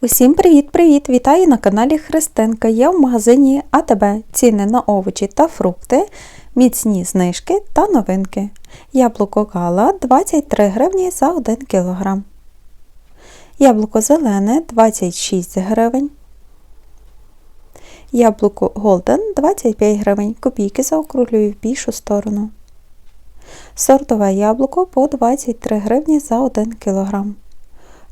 Усім привіт-привіт! Вітаю на каналі Христинка. Я в магазині АТБ. Ціни на овочі та фрукти, міцні знижки та новинки. Яблуко гала 23 гривні за 1 кг. Яблуко зелене 26 гривень. Яблуко Голден 25 гривень. Копійки заокруглюю в більшу сторону. Сортове яблуко по 23 гривні за 1 кг.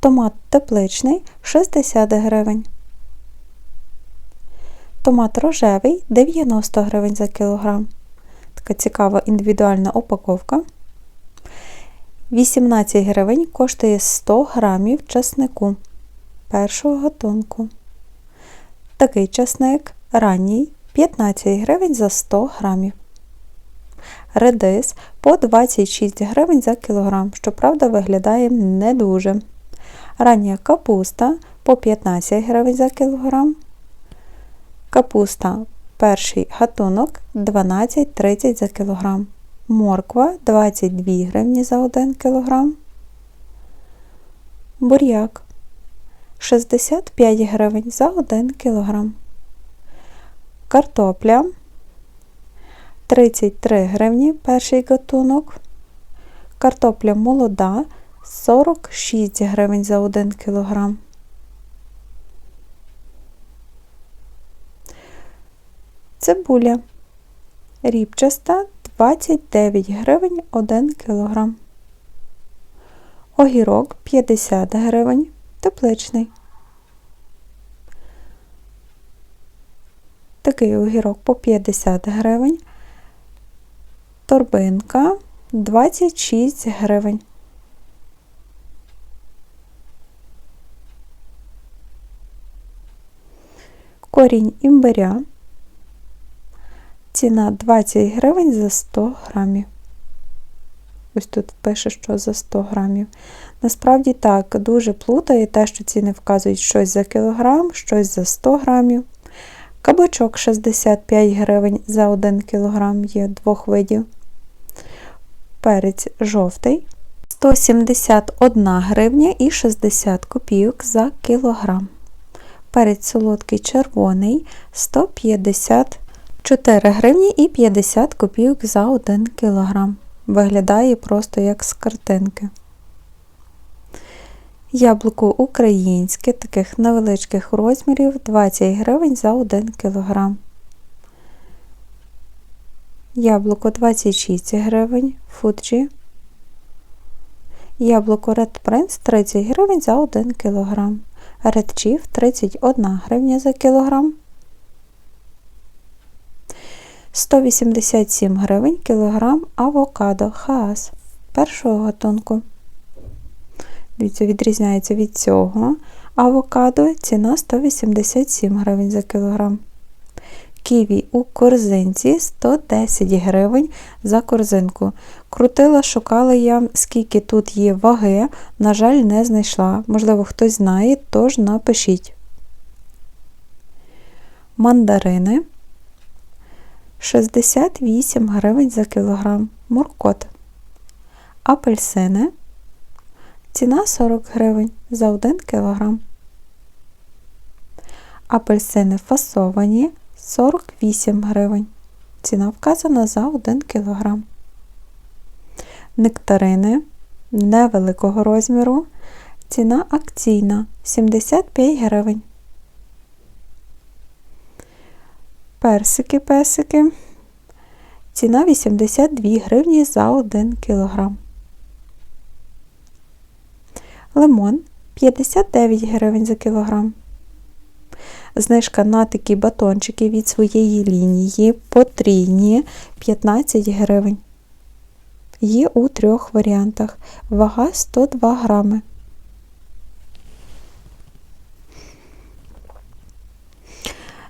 Томат тепличний 60 гривень. Томат рожевий 90 гривень за кілограм. Така цікава індивідуальна упаковка. 18 гривень коштує 100 грамів часнику першого гатунку. Такий часник ранній 15 гривень за 100 грамів. Редис по 26 гривень за кілограм, щоправда, виглядає не дуже. Рання капуста по 15 гривень за кілограм. Капуста перший гатунок 12-30 за кілограм. Морква 22 гривні за 1 кілограм. Буряк 65 гривень за 1 кілограм. Картопля 33 гривні перший гатунок. Картопля молода 46 гривень за 1 кг. Цибуля рібчаста 29 гривень 1 кг. Огірок 50 гривень тепличний. Такий огірок по 50 гривень. Торбинка 26 гривень. Корінь імбиря. Ціна 20 гривень за 100 грамів. Ось тут пише, що за 100 грамів. Насправді так, дуже плутає те, що ціни вказують щось за кілограм, щось за 100 грамів. Кабачок 65 гривень за 1 кілограм є двох видів. Перець жовтий 171 гривня і 60 копійок за кілограм перець солодкий червоний 154 гривні і 50 копійок за 1 кг. Виглядає просто як з картинки. Яблуко українське, таких невеличких розмірів 20 гривень за 1 кг. Яблуко 26 гривень Фуджі. Яблуко Red Prince 30 гривень за 1 кг редчів 31 гривня за кілограм. 187 гривень кілограм авокадо хаас першого гатунку. Дивіться, відрізняється від цього. Авокадо ціна 187 гривень за кілограм. Ківі у корзинці 110 гривень за корзинку. Крутила, шукала я, скільки тут є ваги, на жаль, не знайшла. Можливо, хтось знає, тож напишіть. Мандарини 68 гривень за кілограм. Моркот. Апельсини. Ціна 40 гривень за 1 кілограм. Апельсини фасовані 48 гривень. Ціна вказана за 1 кг. Нектарини невеликого розміру. Ціна акційна 75 гривень. Персики-песики. Ціна 82 гривні за 1 кг. Лимон 59 гривень за кілограм. Знижка на такі батончики від своєї лінії потрійні 15 гривень. Є у трьох варіантах. Вага 102 грами.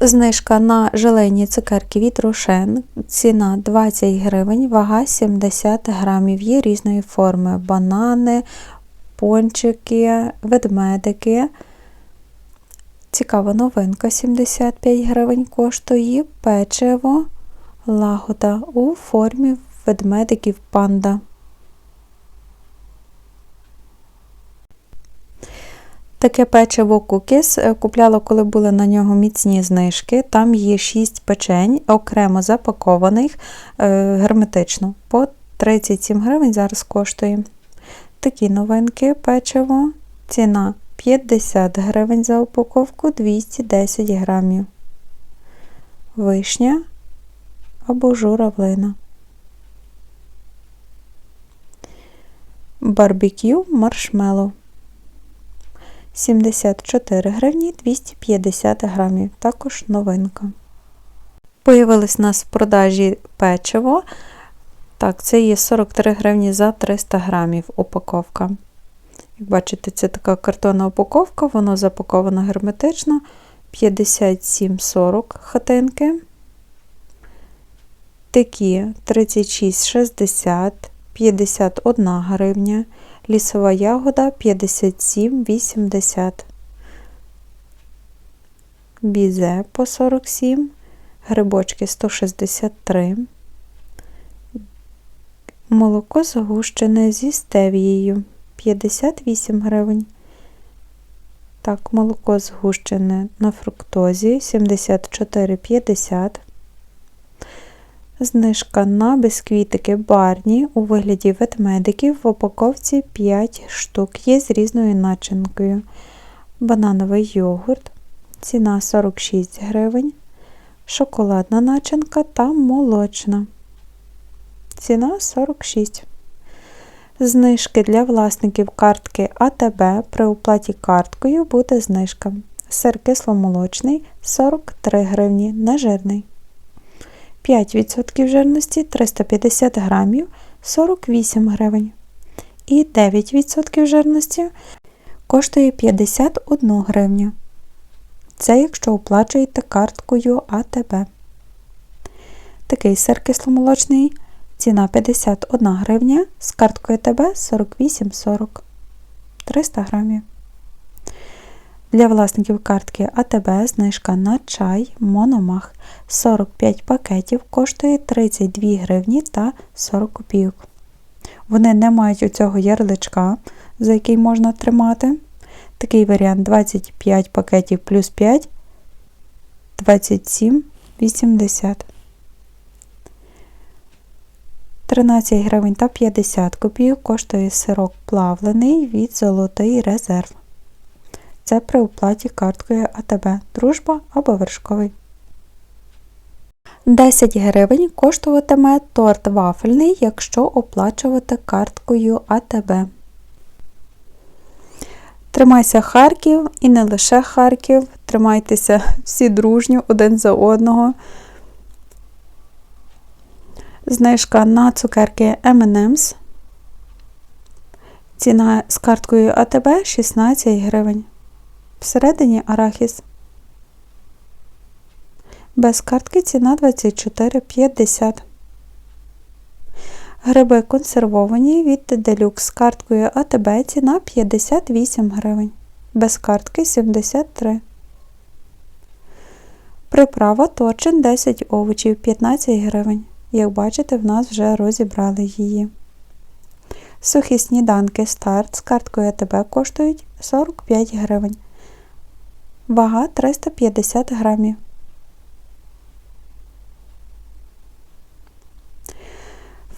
Знижка на желені цукерки від Рошен. Ціна 20 гривень, вага 70 грамів. Є різної форми: банани, пончики, ведмедики. Цікава новинка 75 гривень коштує печиво лагода у формі ведмедиків панда. Таке печиво кукіс е, купляла, коли були на нього міцні знижки. Там є 6 печень, окремо запакованих е, герметично. По 37 гривень зараз коштує. Такі новинки печиво. Ціна 50 гривень за упаковку 210 грамів. Вишня або журавлина. Барбекю маршмеллоу. 74 гривні 250 грамів. Також новинка. Появилось у нас в продажі печиво. Так, це є 43 гривні за 300 грамів упаковка. Як бачите, це така картонна упаковка, воно запаковано герметично. 57,40 хатинки. Такі 36,60, 51 гривня. Лісова ягода 57,80. Бізе по 47, грибочки 163. Молоко згущене зі стевією 58 гривень. Так, молоко згущене на фруктозі 74,50. Знижка на бісквітики барні у вигляді ведмедиків в упаковці 5 штук. Є з різною начинкою. Банановий йогурт. Ціна 46 гривень. Шоколадна начинка та молочна. Ціна 46. Знижки для власників картки АТБ при оплаті карткою буде знижка. Сир кисломолочний 43 гривні, нежирний. 5% жирності 350 грамів 48 гривень. І 9% жирності коштує 51 гривню. Це якщо оплачуєте карткою АТБ. Такий сир кисломолочний ціна 51 гривня, з карткою АТБ 48,40 300 грамів. Для власників картки АТБ знижка на чай Мономах 45 пакетів коштує 32 гривні та 40 копійок. Вони не мають оцього ярличка, за який можна тримати. Такий варіант 25 пакетів плюс 5 27,80. 13 гривень та 50 копійок коштує сирок плавлений від Золотий резерв. Це при оплаті карткою АТБ, дружба або вершковий. 10 гривень коштуватиме торт вафельний, якщо оплачувати карткою АТБ. Тримайся Харків і не лише Харків. Тримайтеся всі дружньо один за одного. Знижка на цукерки M&M's. Ціна з карткою АТБ 16 гривень. Всередині арахіс. Без картки ціна 24,50. Гриби консервовані від делюкс з карткою АТБ ціна 58 гривень. Без картки 73. Приправа точин 10 овочів 15 гривень. Як бачите, в нас вже розібрали її. Сухі сніданки старт з карткою АТБ коштують 45 гривень. Вага 350 грамів.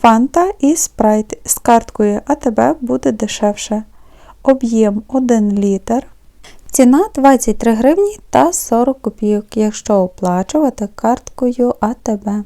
Фанта і спрайт з карткою АТБ буде дешевше. Об'єм 1 літр. Ціна 23 гривні та 40 копійок, якщо оплачувати карткою АТБ.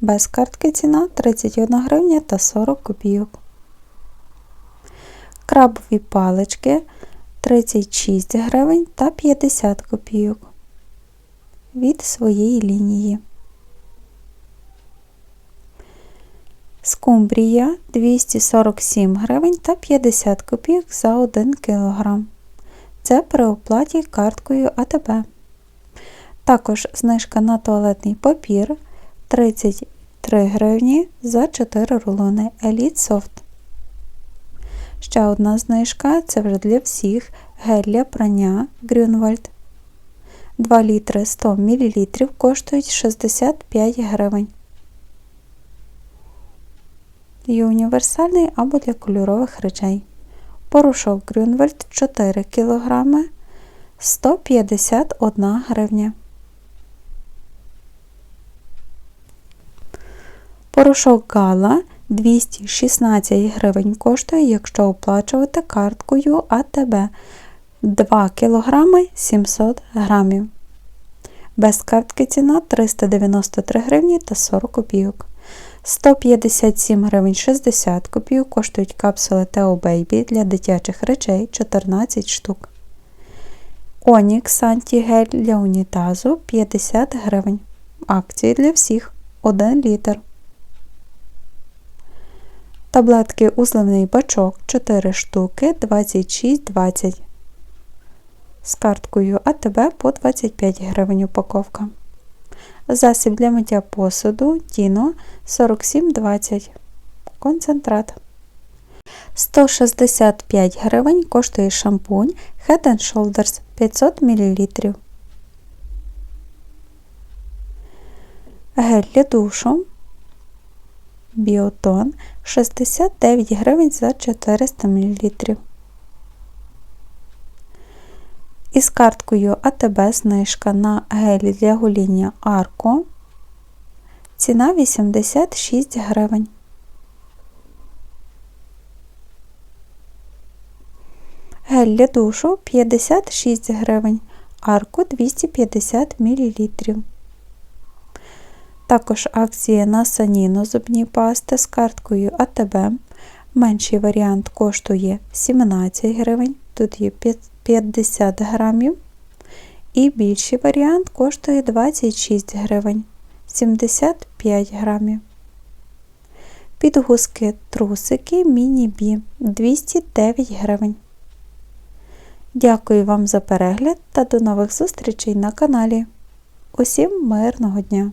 Без картки ціна 31 гривня та 40 копійок. Крабові палички 36 гривень та 50 копійок від своєї лінії. Скумбрія 247 гривень та 50 копійок за 1 кг. Це при оплаті карткою АТБ. Також знижка на туалетний папір 33 гривні за 4 рулони Elite Soft. Ще одна знижка це вже для всіх гель для прання Грюнвальд. 2 літри 100 мл коштують 65 гривень. Є універсальний або для кольорових речей. Порошок Грюнвальд 4 кг 151 гривня. Порошок Гала 216 гривень коштує, якщо оплачувати карткою АТБ 2 кг 700 грамів. Без картки ціна 393 гривні та 40 копійок. 157 гривень 60 копійок коштують капсули Teo Baby для дитячих речей 14 штук. Онікс антигель для унітазу 50 гривень. Акції для всіх 1 літр. Таблетки узливний бачок 4 штуки 26,20. З карткою АТБ по 25 гривень упаковка. Засіб для миття посуду Тіно 47,20. Концентрат. 165 гривень коштує шампунь Head Shoulders 500 мл. Гель для душу Біотон 69 гривень за 400 мл. Із карткою АТБ знижка на гелі для гоління Арко. Ціна 86 гривень. Гель для душу 56 гривень. Арко 250 мл. Також акція на саніно зубні пасти з карткою АТБ. Менший варіант коштує 17 гривень. Тут є 50 грамів. І більший варіант коштує 26 гривень 75 грамів. Підгузки трусики міні-бі 209 гривень. Дякую вам за перегляд та до нових зустрічей на каналі. Усім мирного дня!